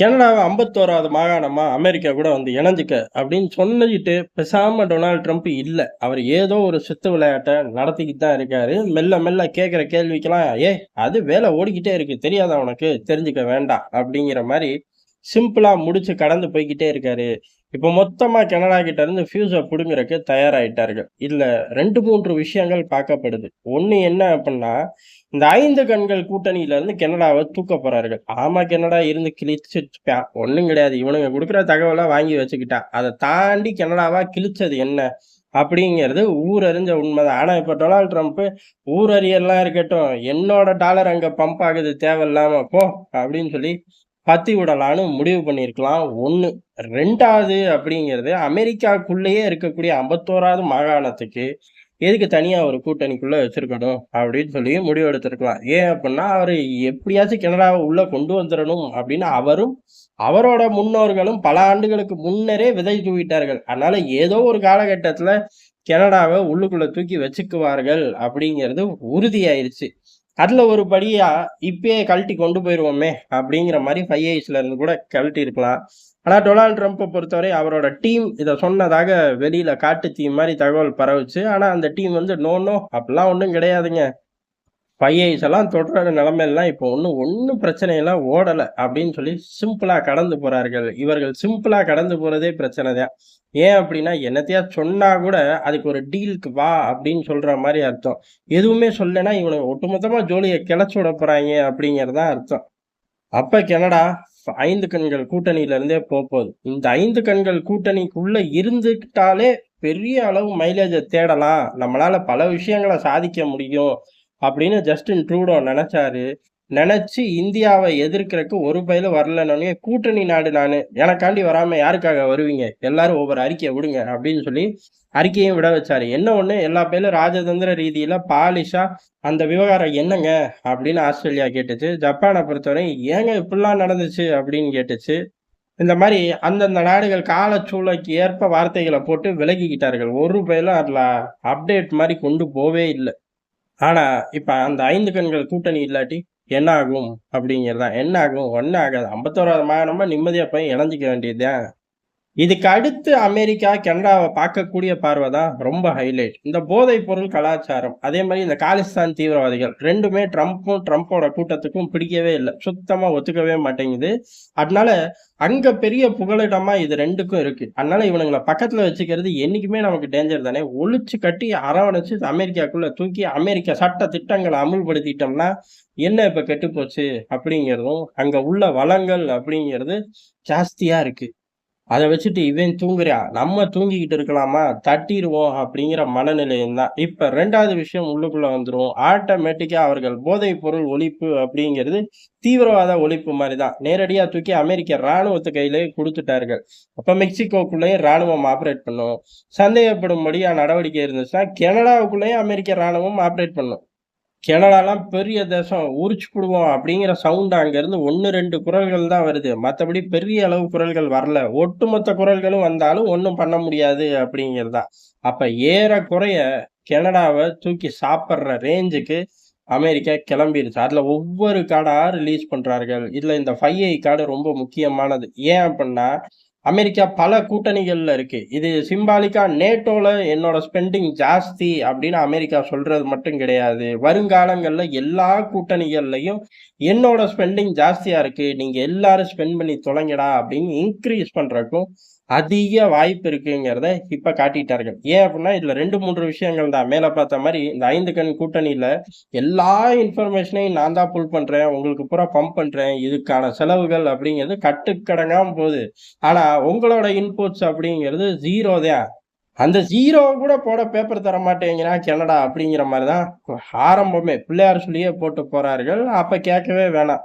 கனடாவை ஐம்பத்தோராவது மாகாணமாக அமெரிக்கா கூட வந்து இணைஞ்சுக்க. அப்படின்னு சொன்னிட்டு பெசாமல் டொனால்ட் ட்ரம்ப் இல்லை. அவர் ஏதோ ஒரு சித்து விளையாட்டை நடத்திக்கிட்டு தான் இருக்காரு. மெல்ல மெல்ல கேட்குற கேள்விக்கெல்லாம் ஏ அது வேலை ஓடிக்கிட்டே இருக்கு. தெரியாத உனக்கு? தெரிஞ்சுக்க வேண்டாம். அப்படிங்கிற மாதிரி சிம்பிளாக முடிச்சு கடந்து போய்கிட்டே இருக்காரு. இப்போ மொத்தமாக கனடா கிட்ட இருந்து ஃபியூஸை பிடுங்குறதுக்கு தயாராயிட்டார்கள். இதில் ரெண்டு மூன்று விஷயங்கள் பார்க்கப்படுது. ஒன்று என்ன அப்படின்னா இந்த ஐந்து கண்கள் கூட்டணியிலேருந்து கனடாவை தூக்க போகிறார்கள் ஆமாம் கனடா இருந்து கிழிச்சுட்டான் ஒன்றும் கிடையாது. இவனுங்க கொடுக்குற தகவலை வாங்கி வச்சுக்கிட்டான் அதை தாண்டி கனடாவா கிழிச்சது என்ன அப்படிங்கிறது ஊரறிஞ்ச உண்மைதான். ஆனால் இப்போ டொனால்ட் ட்ரம்ப் ஊரறியெல்லாம் இருக்கட்டும். என்னோட டாலர் அங்கே பம்ப் ஆகுது தேவையில்லாமல் போ அப்படின்னு சொல்லி பத்தி விடலான்னு முடிவு பண்ணியிருக்கலாம். ஒண்ணு ரெண்டாவது அப்படிங்கிறது அமெரிக்காக்குள்ளேயே இருக்கக்கூடிய ஐம்பத்தோராவது மாகாணத்துக்கு எதுக்கு தனியா ஒரு கூட்டணிக்குள்ள வச்சிருக்கணும் அப்படின்னு சொல்லி முடிவு எடுத்திருக்கலாம். ஏன் அப்படின்னா அவர் எப்படியாச்சும் கனடாவை உள்ள கொண்டு வந்துடணும் அப்படின்னு அவரும் அவரோட முன்னோர்களும் பல ஆண்டுகளுக்கு முன்னரே விதை தூவிட்டார்கள். அதனால ஏதோ ஒரு காலகட்டத்துல கனடாவை உள்ளுக்குள்ள தூக்கி வச்சுக்குவார்கள் அப்படிங்கிறது உறுதியாயிருச்சு. அதில் ஒரு படியா இப்பயே கழட்டி கொண்டு போயிடுவோமே அப்படிங்கிற மாதிரி ஃபைவ் ஐஸ்ல இருந்து கூட கழட்டி இருக்கலாம். ஆனா டொனால்ட் ட்ரம்ப்பை பொறுத்தவரை அவரோட டீம் இதை சொன்னதாக வெளியில காட்டு தீ மாதிரி தகவல் பரவுச்சு. ஆனா அந்த டீம் வந்து நோ நோ அப்படிலாம் ஒன்றும் கிடையாதுங்க. ஃபைவ் எல்லாம் தொடர நிலைமையெல்லாம் இப்போ ஒன்றும் ஒன்றும் பிரச்சனையெல்லாம் ஓடலை அப்படின்னு சொல்லி சிம்பிளாக கடந்து போகிறார்கள் இவர்கள் சிம்பிளாக கடந்து போகிறதே பிரச்சனை தான். ஏன் அப்படின்னா என்னத்தையா சொன்னால் கூட அதுக்கு ஒரு டீலுக்கு வா அப்படின்னு சொல்ற மாதிரி அர்த்தம். எதுவுமே சொல்லலைன்னா இவனை ஒட்டுமொத்தமாக ஜோலியை கிளச்சு விட போறாங்க அப்படிங்கறதுதான் அர்த்தம். அப்போ கனடா ஐந்து கண்கள் கூட்டணியில இருந்தே போக போகுது. இந்த ஐந்து கண்கள் கூட்டணிக்குள்ளே இருந்துக்கிட்டாலே பெரிய அளவு மைலேஜை தேடலாம். நம்மளால பல விஷயங்களை சாதிக்க முடியும். அப்படின்னு ஜஸ்டின் ட்ரூடோ நினைச்சாரு. நினைச்சு இந்தியாவை எதிர்க்கிறதுக்கு ஒரு பயில வரலன்னு கூட்டணி நாடு நான் எனக்காண்டி வராம யாருக்காக வருவீங்க? எல்லாரும் ஒவ்வொரு அறிக்கையை விடுங்க அப்படின்னு சொல்லி அறிக்கையும் விட வச்சாரு. என்ன ஒண்ணு? எல்லா பேரும் ராஜதந்திர ரீதியில பாலிஷா அந்த விவகாரம் என்னங்க? அப்படின்னு ஆஸ்திரேலியா கேட்டுச்சு. ஜப்பானை பொறுத்தவரை ஏங்க இப்படிலாம் நடந்துச்சு அப்படின்னு கேட்டுச்சு. இந்த மாதிரி அந்தந்த நாடுகள் காலச்சூழலுக்கு ஏற்ப வார்த்தைகளை போட்டு விலகிக்கிட்டார்கள். ஒரு பயிலும் அதில் அப்டேட் மாதிரி கொண்டு போவே இல்லை. ஆனால் இப்போ அந்த ஐந்து கண்கள் கூட்டணி இல்லாட்டி என்ன ஆகும் அப்படிங்கிறதான். என்ன ஆகும் ஒன்றும் ஆகாது ஐம்பத்தோராது மாதமா நிம்மதியாக போய் இணைஞ்சிக்க வேண்டியதுதான். இதுக்கு அடுத்து அமெரிக்கா கனடாவை பார்க்கக்கூடிய பார்வை தான் ரொம்ப ஹைலைட் இந்த போதைப் பொருள் கலாச்சாரம் அதே மாதிரி இந்த காலிஸ்தான் தீவிரவாதிகள் ரெண்டுமே ட்ரம்ப்பும் ட்ரம்ப்போட கூட்டத்துக்கும் பிடிக்கவே இல்லை. சுத்தமாக ஒத்துக்கவே மாட்டேங்குது. அதனால அங்க பெரிய புகலிடமா இது ரெண்டுக்கும் இருக்கு. அதனால இவனுங்களை பக்கத்துல வச்சுக்கிறது என்னைக்குமே நமக்கு டேஞ்சர் தானே. ஒழிச்சு கட்டி அரவணைச்சு அமெரிக்காக்குள்ள தூக்கி அமெரிக்கா சட்ட திட்டங்களை அமுல்படுத்திட்டோம்னா என்ன இப்ப கெட்டு போச்சு அப்படிங்கிறதும் அங்க உள்ள வளங்கள் அப்படிங்கிறது ஜாஸ்தியா இருக்கு. அதை வச்சுட்டு இவன் தூங்குறான் நம்ம தூங்கிக்கிட்டு இருக்கலாமா? தட்டிடுவோம் அப்படிங்கிற மனநிலையம் தான். இப்போ ரெண்டாவது விஷயம் உள்ளுக்குள்ள வந்துடும் ஆட்டோமேட்டிக்காக அவர்கள் போதைப் பொருள் ஒழிப்பு அப்படிங்கிறது தீவிரவாத ஒழிப்பு மாதிரி தான். நேரடியாக தூக்கி அமெரிக்க இராணுவத்து கையிலே கொடுத்துட்டார்கள். அப்போ மெக்சிகோக்குள்ளேயும் ராணுவம் ஆப்ரேட் பண்ணும். சந்தேகப்படும்படியாக நடவடிக்கை இருந்துச்சுன்னா கனடாவுக்குள்ளேயும் அமெரிக்க ராணுவம் ஆப்ரேட் பண்ணும். கனடாலாம் பெரிய தேசம் உரிச்சு போடுவோம் அப்படிங்கிற சவுண்ட் அங்கேருந்து ஒன்று ரெண்டு குரல்கள் தான் வருது. மற்றபடி பெரிய அளவு குரல்கள் வரல. ஒட்டுமொத்த குரல்களும் வந்தாலும் ஒன்றும் பண்ண முடியாது அப்படிங்கிறது தான். அப்போ ஏறக்குறைய கனடாவை தூக்கி சாப்பிட்ற ரேஞ்சுக்கு அமெரிக்கா கிளம்பிடுச்சு அதில் ஒவ்வொரு கார்டாக ரிலீஸ் பண்ணுறார்கள் இதில் இந்த ஃபைவ் ஐ கார்டு ரொம்ப முக்கியமானது. ஏன் அப்படின்னா அமெரிக்கா பல கூட்டணிகளில் இருக்குது இது சிம்பாலிக்கா நேட்டோவில் என்னோட ஸ்பெண்டிங் ஜாஸ்தி அப்படின்னு அமெரிக்கா சொல்கிறது மட்டும் கிடையாது. வருங்காலங்களில் எல்லா கூட்டணிகள்லையும் என்னோட ஸ்பெண்டிங் ஜாஸ்தியாக இருக்குது நீங்கள் எல்லாரும் ஸ்பெண்ட் பண்ணி தொலைங்கடா அப்படின்னு இன்க்ரீஸ் பண்ணுறக்கும் அதிக வாய்ப்பு இருக்குங்கிறத இப்போ காட்டிட்டார்கள். ஏன் அப்படின்னா இதில் ரெண்டு மூன்று விஷயங்கள் தான். மேலே பார்த்த மாதிரி இந்த ஐந்து கண் கூட்டணியில் எல்லா இன்ஃபர்மேஷனையும் நான் தான் புல் பண்ணுறேன் உங்களுக்கு பூரா பம்ப் பண்ணுறேன் இதுக்கான செலவுகள் அப்படிங்கிறது கட்டுக்கடங்காமல் போகுது. ஆனால் உங்களோட இன்புட்ஸ் அப்படிங்கிறது ஜீரோ தான். அந்த ஜீரோ கூட போட பேப்பர் தர மாட்டேங்கிறான் கனடா அப்படிங்கிற மாதிரி தான் ஆரம்பமே. பிள்ளையார் சொல்லியே போட்டு போகிறார்கள் அப்போ கேட்கவே வேணாம்.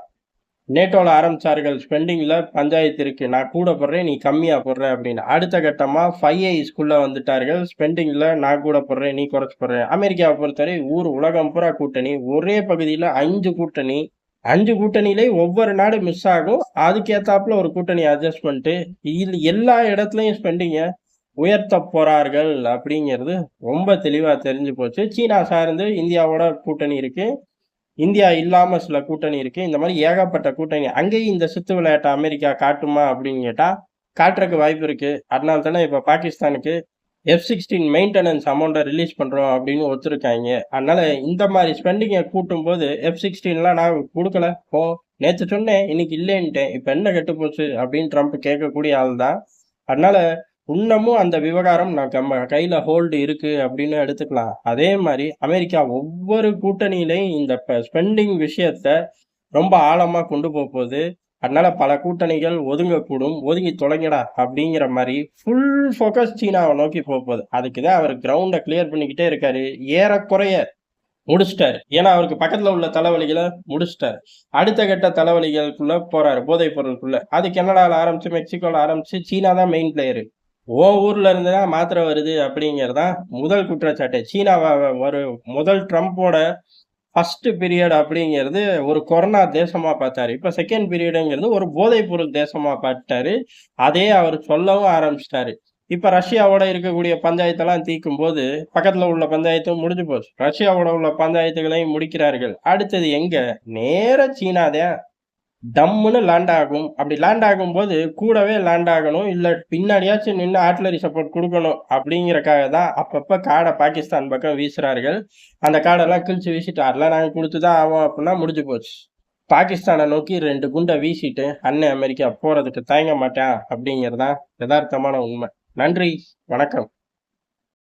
நேட்டோவில் ஆரம்பித்தார்கள் ஸ்பெண்டிங்கில் பஞ்சாயத்து இருக்குது நான் கூட போடுறேன் நீ கம்மியாக போடுற அப்படின்னு. அடுத்த கட்டமாக ஃபைவ் ஐஸ்குள்ளே வந்துட்டார்கள். ஸ்பெண்டிங்கில் நான் கூட போடுறேன் நீ குறைச்சி போடுறேன் அமெரிக்காவை பொறுத்தவரை ஊர் உலகம் பூரா கூட்டணி. ஒரே பகுதியில் அஞ்சு கூட்டணி. அஞ்சு கூட்டணியிலே ஒவ்வொரு நாடு மிஸ் ஆகும். அதுக்கேற்றாப்புல ஒரு கூட்டணி அட்ஜஸ்ட்மெண்ட் இது எல்லா இடத்துலையும் ஸ்பெண்டிங்கை உயர்த்த போகிறார்கள் அப்படிங்கிறது ரொம்ப தெளிவாக தெரிஞ்சு போச்சு. சீனா சார்ந்து இந்தியாவோட கூட்டணி இருக்குது இந்தியா இல்லாமல் சில கூட்டணி இருக்குது இந்த மாதிரி ஏகப்பட்ட கூட்டணி. அங்கேயும் இந்த சித்து விளையாட்டை அமெரிக்கா காட்டுமா அப்படின்னு கேட்டால் காட்டுறதுக்கு வாய்ப்பு இருக்குது அதனால தானே இப்போ பாகிஸ்தானுக்கு எஃப் சிக்ஸ்டீன் மெயின்டெனன்ஸ் அமௌண்ட்டை ரிலீஸ் பண்ணுறோம் அப்படின்னு ஒத்துருக்காங்க. அதனால் இந்த மாதிரி ஸ்பெண்டிங்கை கூட்டும் போது எஃப் சிக்ஸ்டீன்லாம் நான் கொடுக்கல. போ நேற்று சொன்னேன் இன்னைக்கு இல்லைன்ட்டேன். இப்போ என்ன கெட்டு போச்சு அப்படின்னு ட்ரம்ப் கேட்கக்கூடிய ஆள் தான் அதனால் இன்னமும் அந்த விவகாரம் நான் நம்ம கையில் ஹோல்டு இருக்குது அப்படின்னு எடுத்துக்கலாம். அதே மாதிரி அமெரிக்கா ஒவ்வொரு கூட்டணியிலையும் இந்த ஸ்பெண்டிங் விஷயத்த ரொம்ப ஆழமாக கொண்டு போக போகுது. அதனால பல கூட்டணிகள் ஒதுங்கக்கூடும் ஒதுங்கி தொலைங்கடா அப்படிங்கிற மாதிரி ஃபுல் ஃபோக்கஸ் சீனாவை நோக்கி போக போகுது. அதுக்கு தான் அவர் கிரவுண்டை கிளியர் பண்ணிக்கிட்டே இருக்காரு. ஏறக்குறைய முடிச்சிட்டாரு. ஏன்னா அவருக்கு பக்கத்துல உள்ள தலைவலிகளை முடிச்சிட்டாரு. அடுத்த கட்ட தலைவலிகளுக்குள்ள போறாரு போதைப் பொருளுக்குள்ள அது கனடால ஆரம்பிச்சு மெக்சிகோல ஆரம்பிச்சு சீனா தான் மெயின் பிளேயரு ஓ ஊர்ல இருந்து தான் மாத்திரை வருது அப்படிங்கிறதான் முதல் குற்றச்சாட்டு. சீனாவை ஒரு முதல் ட்ரம்ப்போட ஃபர்ஸ்ட் பீரியட் அப்படிங்கிறது ஒரு கொரோனா தேசமாக பார்த்தாரு. இப்போ செகண்ட் பீரியடுங்கிறது ஒரு போதைப்பொருள் தேசமாக பார்த்தாரு அதே அவர் சொல்லவும் ஆரம்பிச்சிட்டாரு. இப்போ ரஷ்யாவோட இருக்கக்கூடிய பஞ்சாயத்தெல்லாம் தீர்க்கும் போது பக்கத்தில் உள்ள பஞ்சாயத்தும் முடிஞ்சு போச்சு. ரஷ்யாவோட உள்ள பஞ்சாயத்துகளையும் முடிக்கிறார்கள். அடுத்தது எங்க? நேர சீனாதான். டம்முன்னு லேண்ட் ஆகும். அப்படி லேண்ட் ஆகும்போது கூடவே லேண்ட் ஆகணும். இல்லை பின்னாடியாச்சும் நின்று ஆர்ட்லரி சப்போர்ட் கொடுக்கணும் அப்படிங்கிறக்காக தான் அப்பப்போ காடை பாகிஸ்தான் பக்கம் வீசுகிறார்கள் அந்த காடெல்லாம் கிழிச்சு வீசிட்டு அதெல்லாம் நாங்கள் கொடுத்து தான் ஆவோம் அப்படின்னா முடிஞ்சு போச்சு. பாகிஸ்தானை நோக்கி ரெண்டு குண்டை வீசிட்டு அன்னை அமெரிக்கா போகிறதுக்கு தயங்க மாட்டேன் அப்படிங்கிறதான் யதார்த்தமான உண்மை. நன்றி. வணக்கம்.